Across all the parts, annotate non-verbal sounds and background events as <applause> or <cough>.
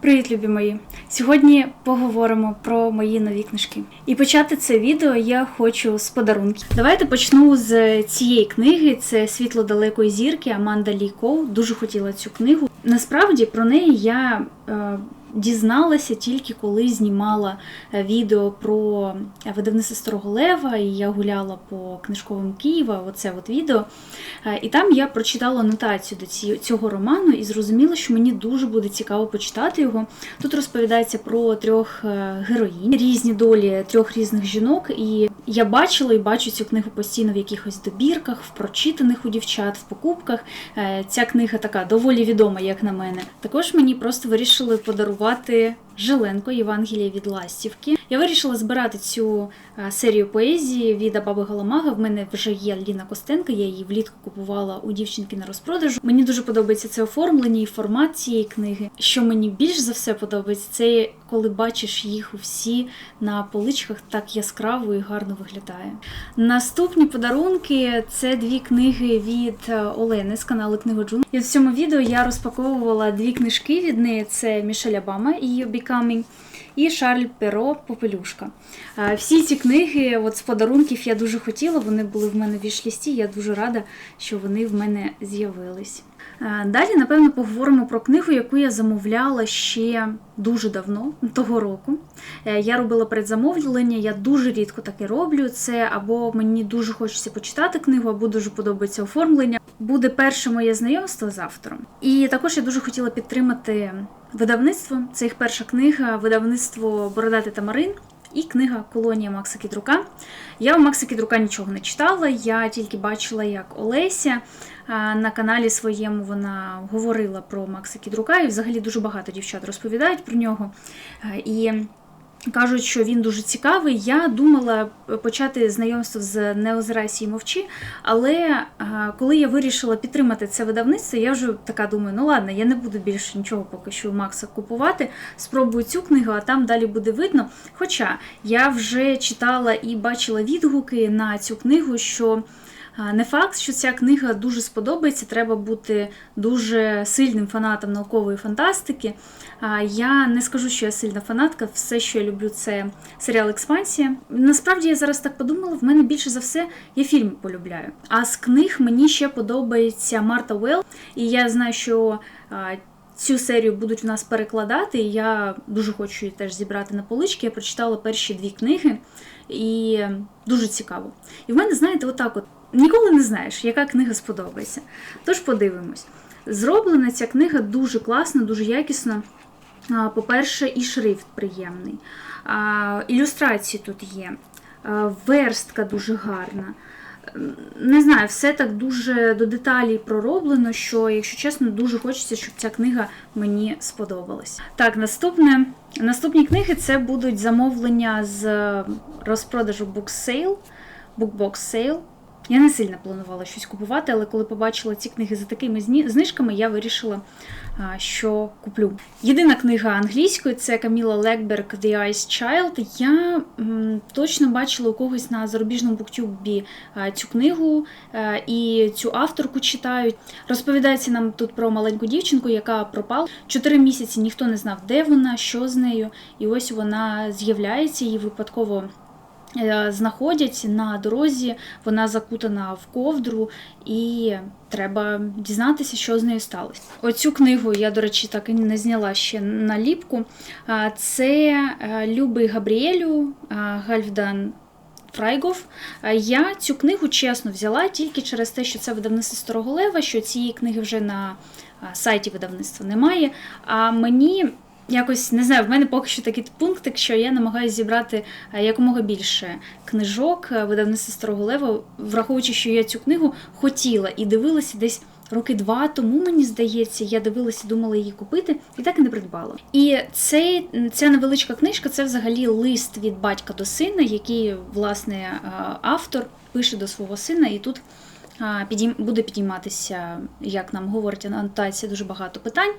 Привіт, любі мої! Сьогодні поговоримо про мої нові книжки. І почати це відео я хочу з подарунків. Давайте почну з цієї книги. Це Світло далекої зірки Аманда Лійков. Дуже хотіла цю книгу. Насправді про неї я е, дізналася тільки коли знімала е, відео про видавництво Старого Лева, і я гуляла по книжковим Києва. Оце от відео. Е, І там я прочитала анотацію до цього роману і зрозуміла, що мені дуже буде цікаво почитати його. Тут розповідається про трьох е, героїнь, різні долі трьох різних жінок. І я бачила і бачу цю книгу постійно в якихось добірках, в прочитаних у дівчат, в покупках. Е, Ця книга така доволі відома, як на мене. Також мені просто вирішили подарувати формувати Жиленко Євангелія від Ластівки. Я вирішила збирати цю е, серію поезії від Абаби Галамага. В мене вже є Ліна Костенко, я її влітку купувала у дівчинки на розпродажу. Мені дуже подобається це оформлення і формат цієї книги. Що мені більш за все подобається, це коли бачиш їх усі на поличках так яскраво і гарно виглядає. Наступні подарунки це дві книги від е, Олени з каналу Книгоджун. І в цьому відео я розпаковувала дві книжки від неї: це Мішель Обама і її Becoming і Шарль Перо Попелюшка. Всі ці книги от з подарунків я дуже хотіла, вони були в мене в вішлісті, я дуже рада, що вони в мене з'явились. Е, Далі, напевно, поговоримо про книгу, яку я замовляла ще дуже давно, того року. Е, Я робила предзамовлення, я дуже рідко таке роблю. Це або мені дуже хочеться почитати книгу, або дуже подобається оформлення. Буде перше моє знайомство з автором. І також я дуже хотіла підтримати видавництво. Це їх перша книга, видавництво Бородати Тамарин. І книга Колонія Макса Кідрука. Я у Макса Кідрука нічого не читала, я тільки бачила, як Олеся на каналі своєму вона говорила про Макса Кідрука, і взагалі дуже багато дівчат розповідають про нього. І Кажуть, що він дуже цікавий. Я думала почати знайомство з «Не озирайся і мовчи, але коли я вирішила підтримати це видавництво, я вже така думаю, ну ладно, я не буду більше нічого поки що у Макса купувати. Спробую цю книгу, а там далі буде видно. Хоча я вже читала і бачила відгуки на цю книгу, що Не факт, що ця книга дуже сподобається, треба бути дуже сильним фанатом наукової фантастики. Я не скажу, що я сильна фанатка, все, що я люблю, це серіал Експансія. Насправді я зараз так подумала, в мене більше за все я фільми полюбляю. А з книг мені ще подобається Марта Уелл, і я знаю, що Цю серію будуть в нас перекладати, і я дуже хочу її теж зібрати на полички. Я прочитала перші дві книги, і дуже цікаво. І в мене, знаєте, отак от ніколи не знаєш, яка книга сподобається. Тож подивимось. Зроблена ця книга дуже класно, дуже якісно. По-перше, і шрифт приємний, ілюстрації тут є, верстка дуже гарна. Не знаю, все так дуже до деталей пророблено, що, якщо чесно, дуже хочеться, щоб ця книга мені сподобалась. Так, наступне. Наступні книги це будуть замовлення з розпродажу Book Sale, Bookbox Sale. Я не сильно планувала щось купувати, але коли побачила ці книги за такими знижками, я вирішила, що куплю. Єдина книга англійською це Каміла Лекберг The Ice Child. Я точно бачила у когось на зарубіжному буктюбі цю книгу і цю авторку читають. Розповідається нам тут про маленьку дівчинку, яка пропала. Чотири місяці ніхто не знав, де вона, що з нею. І ось вона з'являється її випадково. Е, Знаходять на дорозі, вона закутана в ковдру, і треба дізнатися, що з нею сталося. Оцю книгу я, до речі, так і не зняла ще наліпку. Це е, Любий Габріелю а, Гальфдан Фрайгов. Я цю книгу чесно взяла тільки через те, що це видавництво Старого Лева, що цієї книги вже на сайті видавництва немає. А мені якось не знаю, в мене поки що такий пунктик, що я намагаюся зібрати е, якомога більше книжок е, видавництва Старого Лева, враховуючи, що я цю книгу хотіла і дивилася десь. Роки два тому, мені здається, я дивилася, думала її купити, і так і не придбала. І цей, ця невеличка книжка це взагалі лист від батька до сина, який, власне, е, автор пише до свого сина, і тут. Буде підійматися, як нам говорить анотація, дуже багато питань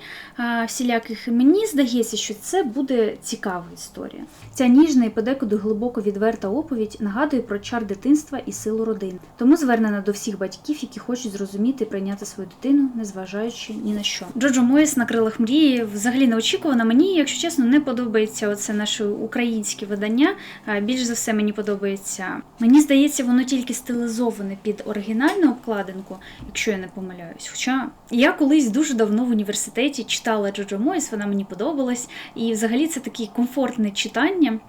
всіляких. Мені здається, що це буде цікава історія. Ця ніжна і подекуди глибоко відверта оповідь нагадує про чар дитинства і силу родини. Тому звернена до всіх батьків, які хочуть зрозуміти і прийняти свою дитину, незважаючи ні на що. Джоджо Моїс на крилах мрії взагалі неочікувана. Мені, якщо чесно, не подобається оце наше українське видання. Більш за все мені подобається. Мені здається, воно тільки стилізоване під оригінальну обкладинку, якщо я не помиляюсь. Хоча я колись дуже давно в університеті читала Джоджо Моїс, вона мені подобалась, і взагалі це таке комфортне читання.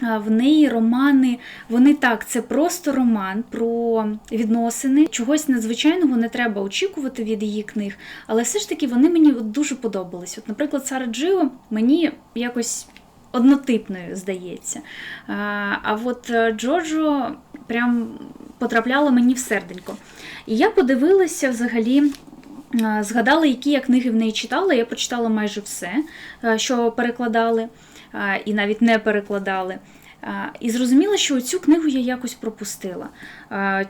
В неї романи, вони так, це просто роман про відносини. Чогось надзвичайного не треба очікувати від її книг, але все ж таки вони мені дуже подобались. От, наприклад, Сара Джио мені якось однотипною здається. А, от е, Джоджо прям потрапляла мені в серденько. І я подивилася взагалі. е, Згадала, які я книги в неї читала. Я прочитала майже все, е, що перекладали, і навіть не перекладали. І зрозуміла, що цю книгу я якось пропустила.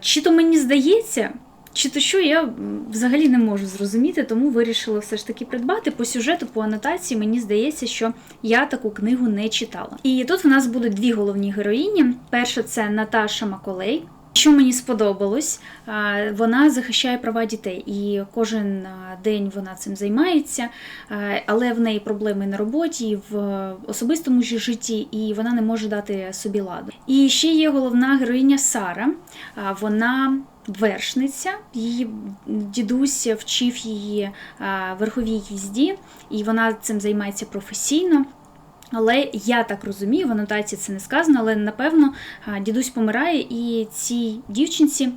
Чи то мені здається, чи то що я взагалі не можу зрозуміти, тому вирішила все ж таки придбати. По сюжету, по анотації, мені здається, що я таку книгу не читала. І тут в нас будуть дві головні героїні. Перша це Наташа Маколей. Що мені сподобалось, вона захищає права дітей, і кожен день вона цим займається, але в неї проблеми на роботі, в особистому житті, і вона не може дати собі ладу. І ще є головна героїня Сара. Вона вершниця, її дідусь вчив її верховій їзді, і вона цим займається професійно. Але я так розумію, в анотації це не сказано, але напевно дідусь помирає, і цій дівчинці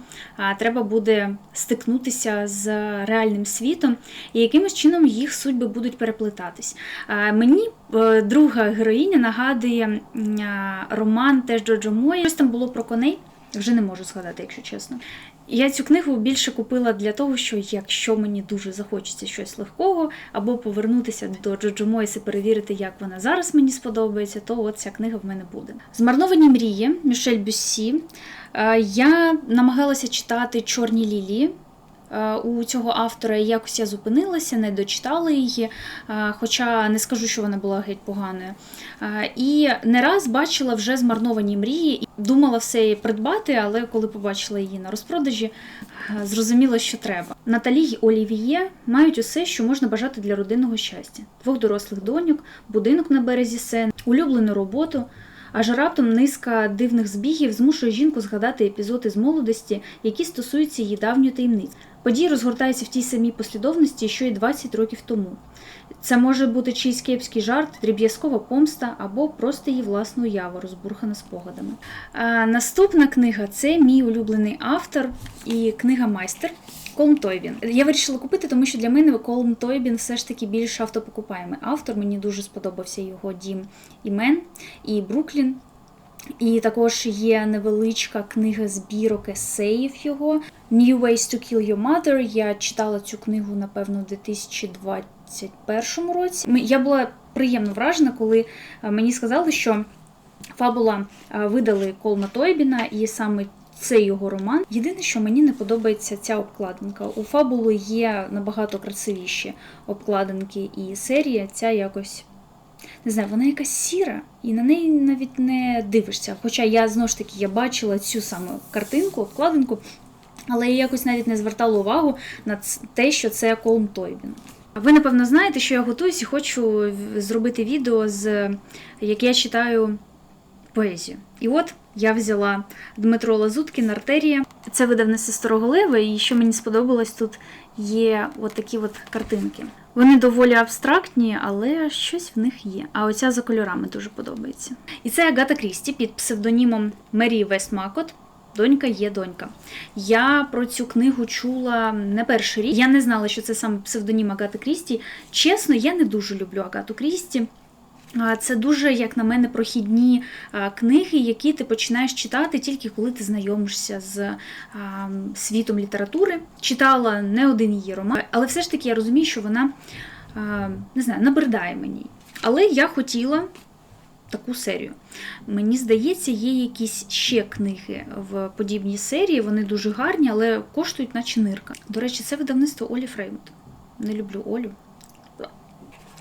треба буде стикнутися з реальним світом, і якимось чином їх судьби будуть переплетатись. Мені е, друга героїня нагадує роман теж Джоджо Мої. Щось там було про коней. Вже не можу згадати, якщо чесно. Я цю книгу більше купила для того, що якщо мені дуже захочеться щось легкого, або повернутися до Джоджо Мойс і перевірити, як вона зараз мені сподобається, то от ця книга в мене буде. Змарновані мрії Мішель Бюссі. Е, Я намагалася читати Чорні лілії. Е, У цього автора і якось я зупинилася, не дочитала її, е, хоча не скажу, що вона була геть поганою. Е, І не раз бачила вже змарновані мрії, думала все її придбати, але коли побачила її на розпродажі, зрозуміла, що треба. Наталі й Олівіє мають усе, що можна бажати для родинного щастя: двох дорослих доньок, будинок на березі Сен, улюблену роботу. Аж раптом низка дивних збігів змушує жінку згадати епізоди з молодості, які стосуються її давньої таємниці. Події розгортаються в тій самій послідовності, що й 20 років тому. Це може бути чийсь кепський жарт, дріб'язкова помста або просто її власна уява, розбурхана спогадами. А, наступна книга це мій улюблений автор і книга Майстер. Колм Тойбін. Я вирішила купити, тому що для мене Колм Тойбін все ж таки більш автопокупаємий автор. Мені дуже сподобався його дім імен і Бруклін. І також є невеличка книга збірок есеїв його New Ways to Kill Your Mother. Я читала цю книгу, напевно, в 2021 році. Я була приємно вражена, коли е, мені сказали, що фабула е, видали Колма Тойбіна, і саме це його роман. Єдине, що мені не подобається ця обкладинка. У фабулу є набагато красивіші обкладинки і серія. Ця якось не знаю, вона якась сіра, і на неї навіть не дивишся. Хоча я знову ж таки я бачила цю саму картинку, обкладинку, але я якось навіть не звертала увагу на те, що це Колм Тойбін. Ви, напевно, знаєте, що я готуюсь і хочу зробити відео, з як я читаю поезію. І от я взяла Дмитро Лазуткін Артерія. Це видавництво Староголеве, і що мені сподобалось, тут є от такі от картинки. Вони доволі абстрактні, але щось в них є. А оця за кольорами дуже подобається. І це Агата Крісті під псевдонімом Мері Вестмакот. Донька є донька. Я про цю книгу чула не перший рік. Я не знала, що це саме псевдонім Агати Крісті. Чесно, я не дуже люблю Агату Крісті. Це дуже, як на мене, прохідні книги, які ти починаєш читати тільки коли ти знайомишся з світом літератури. Читала не один її роман, але все ж таки я розумію, що вона не знаю, набридає мені. Але я хотіла таку серію. Мені здається, є якісь ще книги в подібній серії. Вони дуже гарні, але коштують наче нирка. До речі, це видавництво Олі Фреймут. Не люблю Олю.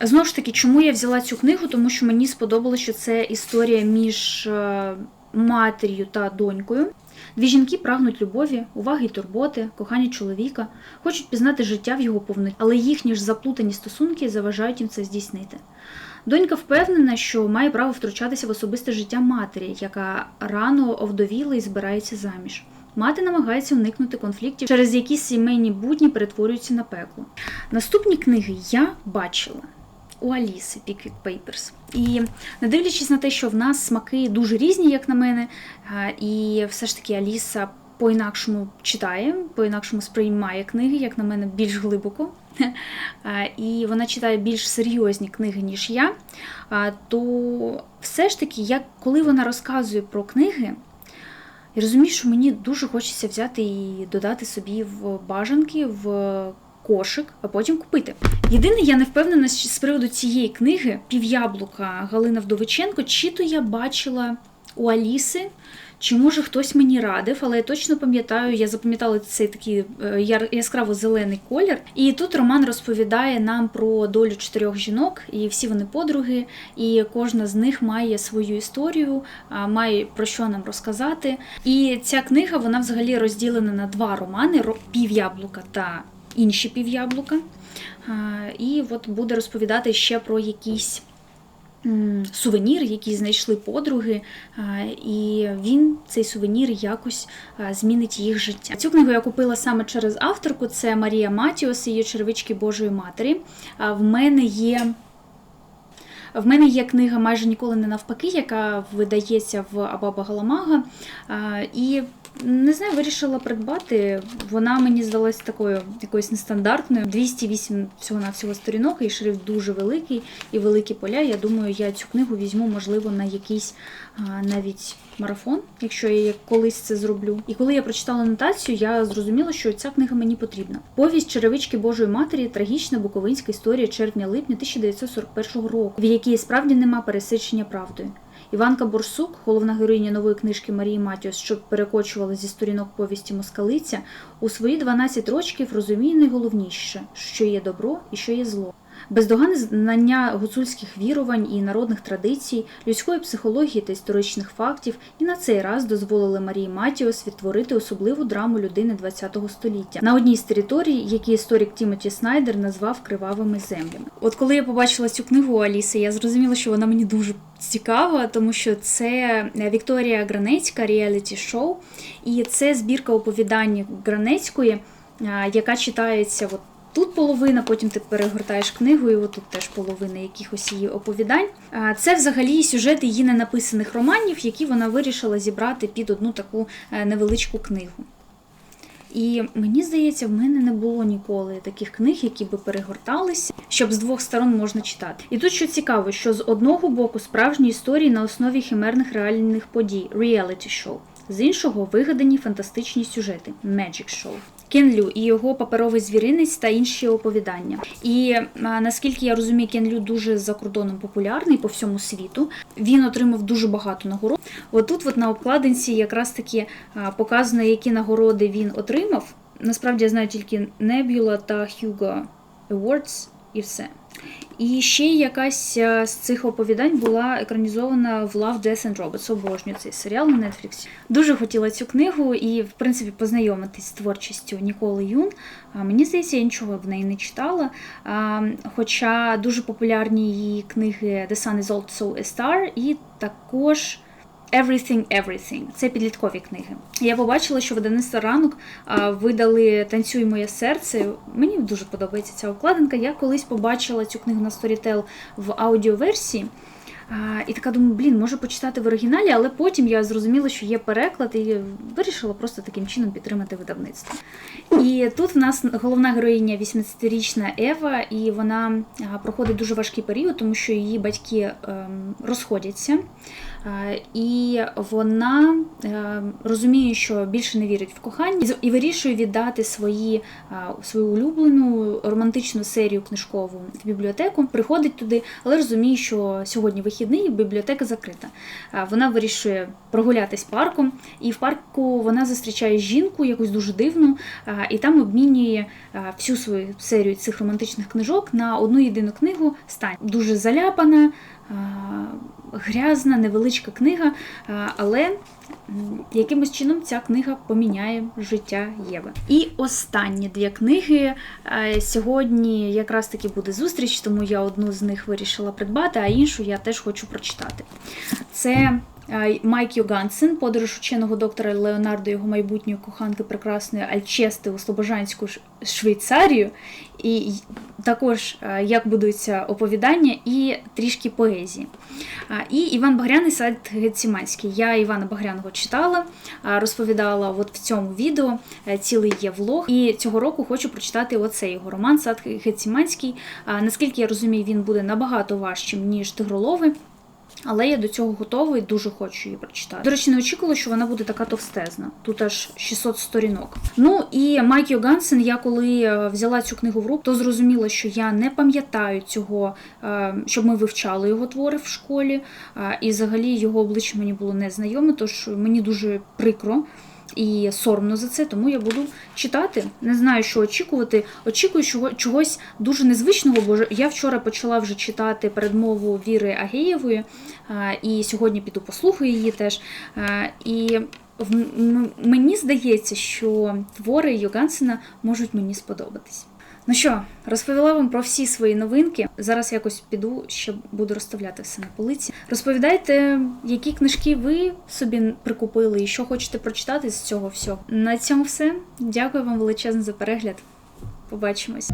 Знову ж таки, чому я взяла цю книгу? Тому що мені сподобалося, що це історія між е, матір'ю та донькою. Дві жінки прагнуть любові, уваги й турботи, кохання чоловіка, хочуть пізнати життя в його повноті, але їхні ж заплутані стосунки заважають їм це здійснити. Донька впевнена, що має право втручатися в особисте життя матері, яка рано овдовіла і збирається заміж. Мати намагається уникнути конфліктів, через які сімейні будні перетворюються на пекло. Наступні книги я бачила у Аліси Pickwick Papers. І не дивлячись на те, що в нас смаки дуже різні, як на мене, і все ж таки Аліса по-інакшому читає, по-інакшому сприймає книги, як на мене, більш глибоко. <laughs> І вона читає більш серйозні книги, ніж я. То все ж таки, як коли вона розказує про книги, я розумію, що мені дуже хочеться взяти і додати собі в бажанки, в кошик, а потім купити. Єдине, я не впевнена з приводу цієї книги Пів'яблука Галина Вдовиченко, чи то я бачила у Аліси, чи може хтось мені радив, але я точно пам'ятаю, я запам'ятала цей такий е, яскраво зелений колір. І тут Роман розповідає нам про долю чотирьох жінок, і всі вони подруги, і кожна з них має свою історію, має про що нам розказати. І ця книга вона взагалі розділена на два романи: пів'яблука та інші пів'яблука. І от буде розповідати ще про якісь м, сувенір, який знайшли подруги, і він, цей сувенір, якось змінить їх життя. Цю книгу я купила саме через авторку. Це Марія Матіос, її черевички Божої Матері. В мене є. В мене є книга майже ніколи не навпаки, яка видається в Абаба Галамага. І не знаю, вирішила придбати. Вона мені здалась такою якоюсь нестандартною. 208 всього на всього сторінок, і шрифт дуже великий і великі поля. Я думаю, я цю книгу візьму, можливо, на якийсь навіть марафон, якщо я колись це зроблю. І коли я прочитала нотацію, я зрозуміла, що ця книга мені потрібна. Повість Черевички Божої Матері трагічна буковинська історія червня-липня 1941 року, в якій справді нема пересичення правдою. Іванка Борсук, головна героїня нової книжки Марії Матіос, що перекочувала зі сторінок повісті Москалиця, у свої 12 років розуміє найголовніше, що є добро і що є зло. Бездоганне знання гуцульських вірувань і народних традицій, людської психології та історичних фактів і на цей раз дозволили Марії Матіос відтворити особливу драму людини ХХ століття на одній з територій, які історик Тімоті Снайдер назвав кривавими землями. От коли я побачила цю книгу Аліси, я зрозуміла, що вона мені дуже цікава, тому що це Вікторія Гранецька реаліті шоу, і це збірка оповідань Гранецької, яка читається от Тут половина, потім ти перегортаєш книгу, і отут теж половина якихось її оповідань. Це взагалі сюжет її ненаписаних романів, які вона вирішила зібрати під одну таку е, невеличку книгу. І мені здається, в мене не було ніколи таких книг, які би перегорталися, щоб з двох сторон можна читати. І тут що цікаво, що з одного боку справжні історії на основі химерних реальних подій reality show, з іншого вигадані фантастичні сюжети Magic Show. Кен Лю і його паперовий звіринець та інші оповідання. І наскільки я розумію, Кен Лю дуже за кордоном популярний по всьому світу. Він отримав дуже багато нагород. Отут, от на обкладинці, якраз таки показано, які нагороди він отримав. Насправді я знаю тільки Nebula та Hugo Awards і все. І ще якась е, з цих оповідань була екранізована в Love, Death and Robots. Обожнюю цей серіал на Netflix. Дуже хотіла цю книгу і, в принципі, познайомитись з творчістю Ніколи Юн. Мені здається, я нічого в неї не читала. Хоча дуже популярні її книги The Sun is also a Star і також. Everything, Everything. Це підліткові книги. Я побачила, що видавництво ранок видали Танцюй моє серце. Мені дуже подобається ця обкладинка. Я колись побачила цю книгу на Storytel в аудіоверсії. І така думаю, блін, можу почитати в оригіналі, але потім я зрозуміла, що є переклад, і вирішила просто таким чином підтримати видавництво. І тут в нас головна героїня 18-річна Ева, і вона проходить дуже важкий період, тому що її батьки ем, розходяться. Е, І вона е, розуміє, що більше не вірить в кохання, і вирішує віддати свої, е, свою улюблену романтичну серію книжкову в бібліотеку. Приходить туди, але розуміє, що сьогодні вихід. вихідний, бібліотека закрита. Вона вирішує прогулятись парком, і в парку вона зустрічає жінку, якусь дуже дивну, і там обмінює всю свою серію цих романтичних книжок на одну єдину книгу Стань. Дуже заляпана, грязна, невеличка книга, але якимось чином ця книга поміняє життя Єви. І останні дві книги. Е, Сьогодні якраз таки буде зустріч, тому я одну з них вирішила придбати, а іншу я теж хочу прочитати. Це е, Майк Йогансен, подорож ученого доктора Леонардо, його майбутньої коханки прекрасної Альчести у Слобожанську Швейцарію. І також як будується оповідання і трішки поезії. І Іван Багряний сад Геціманський. Я Івана Багряного читала, розповідала от в цьому відео. е, Цілий є влог. І цього року хочу прочитати оцей його роман Сад Геціманський. Наскільки я розумію, він буде набагато важчим, ніж Тигролови. Але я до цього готова і дуже хочу її прочитати. До речі, не очікувала, що вона буде така товстезна. Тут аж 600 сторінок. Ну і Майк Йогансен, я коли е, взяла цю книгу в руку, то зрозуміла, що я не пам'ятаю цього, е, щоб ми вивчали його твори в школі. Е, І взагалі його обличчя мені було незнайоме, тож мені дуже прикро. І соромно за це, тому я буду читати. Не знаю, що очікувати. Очікую чого, чогось дуже незвичного, бо я вчора почала вже читати передмову Віри Агеєвої, і сьогодні піду послухаю її теж. І мені здається, що твори Йогансена можуть мені сподобатись. Ну що, розповіла вам про всі свої новинки. Зараз якось піду, ще буду розставляти все на полиці. Розповідайте, які книжки ви собі прикупили і що хочете прочитати з цього всього. На цьому все. Дякую вам величезно за перегляд. Побачимось.